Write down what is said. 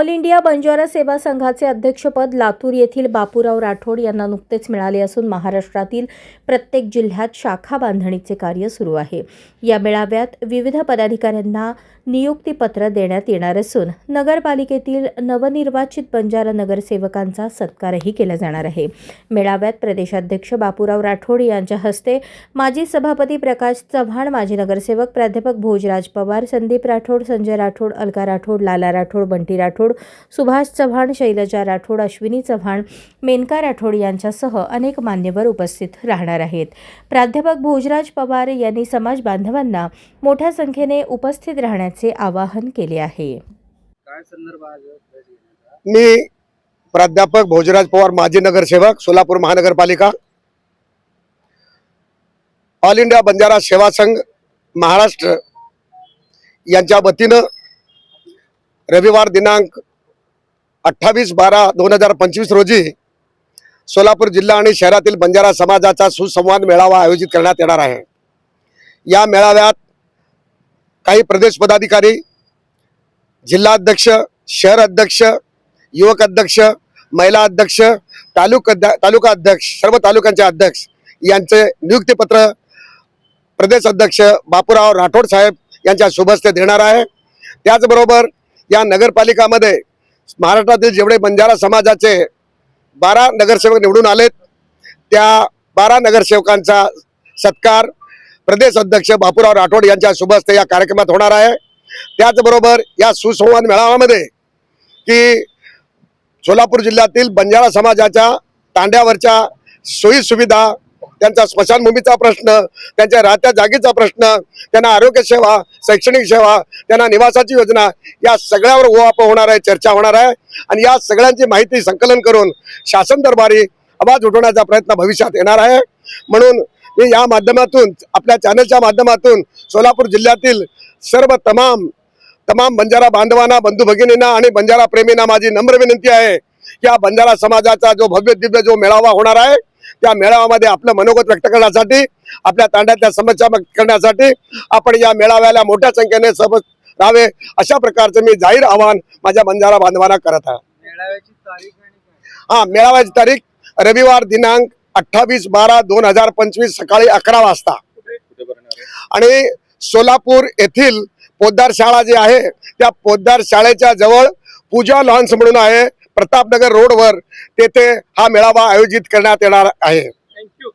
All India Banjara सेवा संघाचे अध्यक्षपद लातूर येथील बापूराव राठोड यांना नुकतेच मिळाले असून महाराष्ट्रातील प्रत्येक जिल्ह्यात शाखा बांधणीचे कार्य सुरू आहे. या मेळाव्यात विविध पदाधिकाऱ्यांना नियुक्तीपत्र देण्यात येणार असून नगरपालिकेतील नवनिर्वाचित बंजारा नगरसेवकांचा सत्कारही केला जाणार आहे. मेळाव्यात प्रदेशाध्यक्ष बापूराव राठोड यांच्या हस्ते माजी सभापती प्रकाश चव्हाण माजी नगरसेवक प्राध्यापक भोजराज पवार संदीप राठोड संजय राठोड अलका राठोड लाला राठोड बंटी राठोड सुभाष चव्हाण शैलजा राठोड अश्विनी चव्हाण मेनका राठोड यांच्यासह अनेक मान्यवर उपस्थित राहणार आहेत प्राध्यापक भोजराज पवार यांनी समाज बांधवांना मोठ्या संख्येने उपस्थित राहण्याचे आवाहन केले आहे? मी प्राध्यापक भोजराज पवार माजी नगरसेवक सोलापूर महानगरपालिका ऑल इंडिया बंजारा सेवा संघ महाराष्ट्र यांच्या वतीनं रविवार दिनांक अठ्ठावीस बारा दोन हजार पंचवीस रोजी सोलापूर जिल्हा आणि शहरातील बंजारा समाजाचा सुसंवाद मेळावा आयोजित करण्यात येणार आहे. या मेळाव्यात काही प्रदेश पदाधिकारी जिल्हाध्यक्ष शहर अध्यक्ष युवक अध्यक्ष महिला अध्यक्ष तालुका तालुका अध्यक्ष सर्व तालुक्यांचे अध्यक्ष यांचे नियुक्तीपत्र प्रदेश अध्यक्ष बापूराव राठोड साहेब यांच्या शुभस्ते देणार आहे. त्याचबरोबर या नगरपालिकामध्ये महाराष्ट्रातील जेवढे बंजारा समाजाचे बारा नगरसेवक निवडून आलेत त्या बारा नगरसेवकांचा सत्कार प्रदेश अध्यक्ष बापूराव राठोड यांच्या शुभस्ते या कार्यक्रमात होणार आहे. त्याचबरोबर या सुसंवाद मेळाव्यामध्ये की सोलापूर जिल्ह्यातील बंजारा समाजाच्या तांड्यावरच्या सोयी सुविधा त्यांचा स्मशानभूमीचा प्रश्न त्यांच्या राहत्या जागेचा प्रश्न त्यांना आरोग्य सेवा शैक्षणिक सेवा त्यांना निवासाची योजना या सगळ्यावर ओवाप होणार आहे चर्चा होणार आहे. आणि या सगळ्यांची माहिती संकलन करून शासन दरबारी आवाज उठवण्याचा प्रयत्न भविष्यात येणार आहे. म्हणून मी या माध्यमातून आपल्या चॅनलच्या माध्यमातून सोलापूर जिल्ह्यातील सर्व तमाम तमाम बंजारा बांधवांना बंधू भगिनींना आणि बंजारा प्रेमींना माझी नम्र विनंती आहे की या बंजारा समाजाचा जो भव्य दिव्य जो मेळावा होणार आहे त्या मेळाव्यामध्ये आपलं मनोगत व्यक्त करण्यासाठी आपल्या तांड्यातल्या समस्या व्यक्त करण्यासाठी आपण या मेळाव्याला मोठ्या संख्येने सोबत राहावे अशा प्रकारचं मी जाहीर आवाहन माझ्या बंजारा बांधवांना करत आहे. हा मेळाव्याची तारीख रविवार दिनांक अठ्ठावीस बारा दोन हजार पंचवीस सकाळी अकरा वाजता. आणि सोलापूर येथील पोद्दार शाळा जी आहे त्या पोद्दार शाळेच्या जवळ पूजा लॉन्स म्हणून आहे. प्रतापनगर रोडवर तेथे हा मेळावा आयोजित करण्यात येणार आहे. थँक्यू